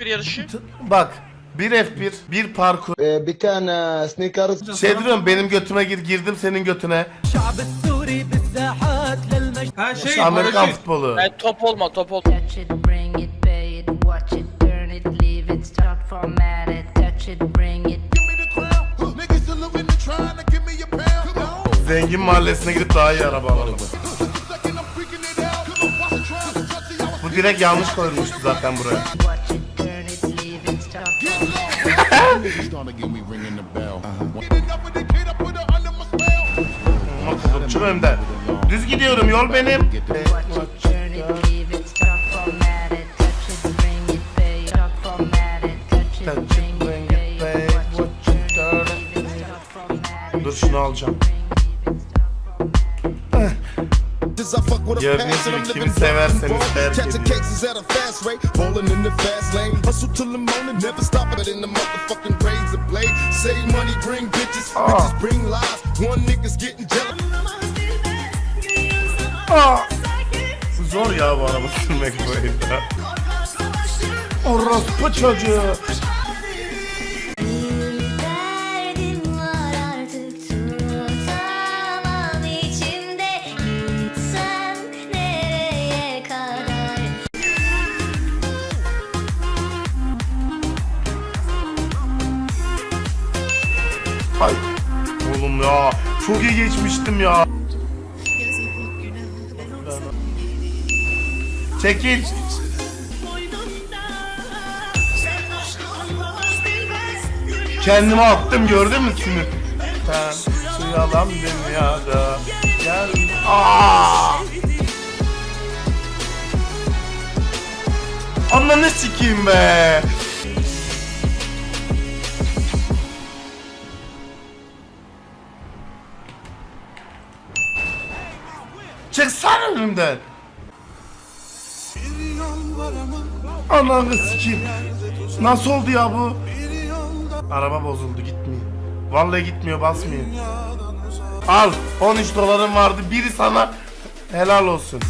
bir yarışı. Bak bir F1, bir parkur. Ee, bir tane e, sneakers. Şey diyorum benim götüme gir, girdim senin götüne. Ha şey Amerikan paraşüt. futbolu. Yani top olma top ol. Zengin mahallesine gidip daha iyi araba alalım. Bu direkt yanlış koymuştu zaten buraya. Kızılçım önde. Düz gidiyorum yol benim. Dur şunu alacağım. Gördüğünüz gibi I'm kimi severseniz terk Catching edin. cases at a fast rate, rolling in the fast lane. Hustle till the morning, never stop it in the motherfucking. Save money, bring bitches, bitches bring lies. One nigga's getting jealous. Aa! Zor ya bu araba sürmek bu oyunda. Orospu çocuğu. Ay. Oğlum ya. Çok iyi geçmiştim ya. Çekil. Kendime attım gördün mü sinir? Sen şu yalan dünyada gel. Aa! Ananı sikeyim be. Çıksana önümden. Ananı sikeyim. Nasıl oldu ya bu? Araba bozuldu gitmiyor. Vallahi gitmiyor basmıyor. Al 13 dolarım vardı biri sana helal olsun.